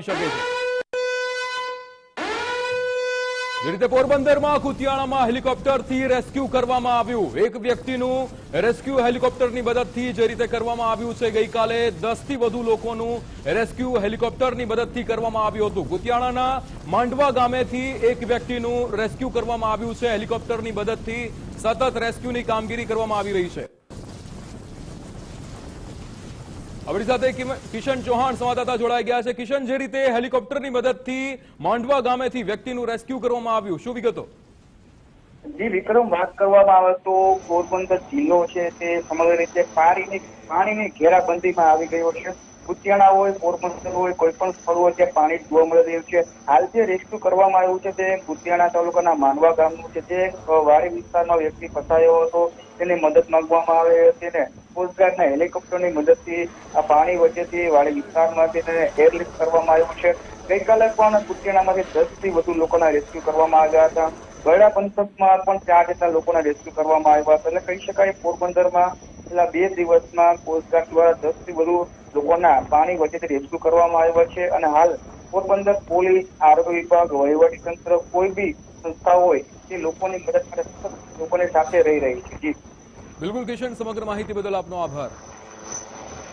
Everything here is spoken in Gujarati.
આપી શકે છે. જે રીતે પોરબંદરમાં કુતિયાણામાં હેલિકોપ્ટરથી રેસ્ક્યુ કરવામાં આવ્યું. એક વ્યક્તિનું રેસ્ક્યુ હેલિકોપ્ટરની મદદથી જે રીતે કરવામાં આવ્યું છે, ગઈકાલે દસથી વધુ લોકોનું રેસ્ક્યુ હેલિકોપ્ટરની મદદથી કરવામાં આવ્યું હતું. કુતિયાણાના માંડવા ગામેથી એક વ્યક્તિનું રેસ્ક્યુ કરવામાં આવ્યું છે. હેલિકોપ્ટરની મદદથી સતત રેસ્ક્યુની કામગીરી કરવામાં આવી રહી છે. આપણી સાથે કિશન ચૌહાણ સંવાદદાતા જોડાઈ ગયા છે. કિશન, જે રીતે હેલિકોપ્ટરની મદદથી માંડવા ગામેથી વ્યક્તિનું રેસ્ક્યુ કરવામાં આવ્યું, શું વિગતો? જી, વિક્રમ, વાત કરવામાં આવે તો પોરબંદર જિલ્લો છે તે સમગ્ર રીતે પાણીની પાણીની ઘેરાબંધીમાં આવી ગયો છે. કુતિયાણા હોય, પોરબંદર હોય, કોઈ પણ સ્થળ હોય ત્યાં પાણી જોવા મળી રહ્યું છે. હાલ જે રેસ્ક્યુ કરવામાં આવ્યું છે તે કુતિયાણા તાલુકાના માંડવા ગામનું છે. તે વાડી વિસ્તારમાં વ્યક્તિ ફસાયો હતો, તેની મદદ માંગવામાં આવી હતી ને કોસ્ટગાર્ડના હેલિકોપ્ટરની મદદથી આ પાણી વચ્ચેથી વાડી વિસ્તારમાંથી તેને એરલિફ્ટ કરવામાં આવ્યું છે. ગઈકાલે પણ કુતિયાણામાંથી દસથી વધુ લોકોના રેસ્ક્યુ કરવામાં આવ્યા હતા. ગરડા પંથકમાં પણ ચાર જેટલા લોકોના રેસ્ક્યુ કરવામાં આવ્યા હતા. એટલે કહી શકાય પોરબંદરમાં છેલ્લા બે દિવસમાં કોસ્ટગાર્ડ દ્વારા દસથી વધુ લોકોના પાણી વચ્ચેથી રેસ્ક્યુ કરવામાં આવ્યા છે. અને હાલ પોરબંદર પોલીસ, આરોગ્ય વિભાગ, વહીવટી તંત્ર, કોઈ બી સંસ્થા હોય તે લોકોની મદદ માટે લોકોની સાથે રહી રહી છે. જી. બિલકુલ કિશન સમગ્ર માહિતી બદલ આપનો આભાર.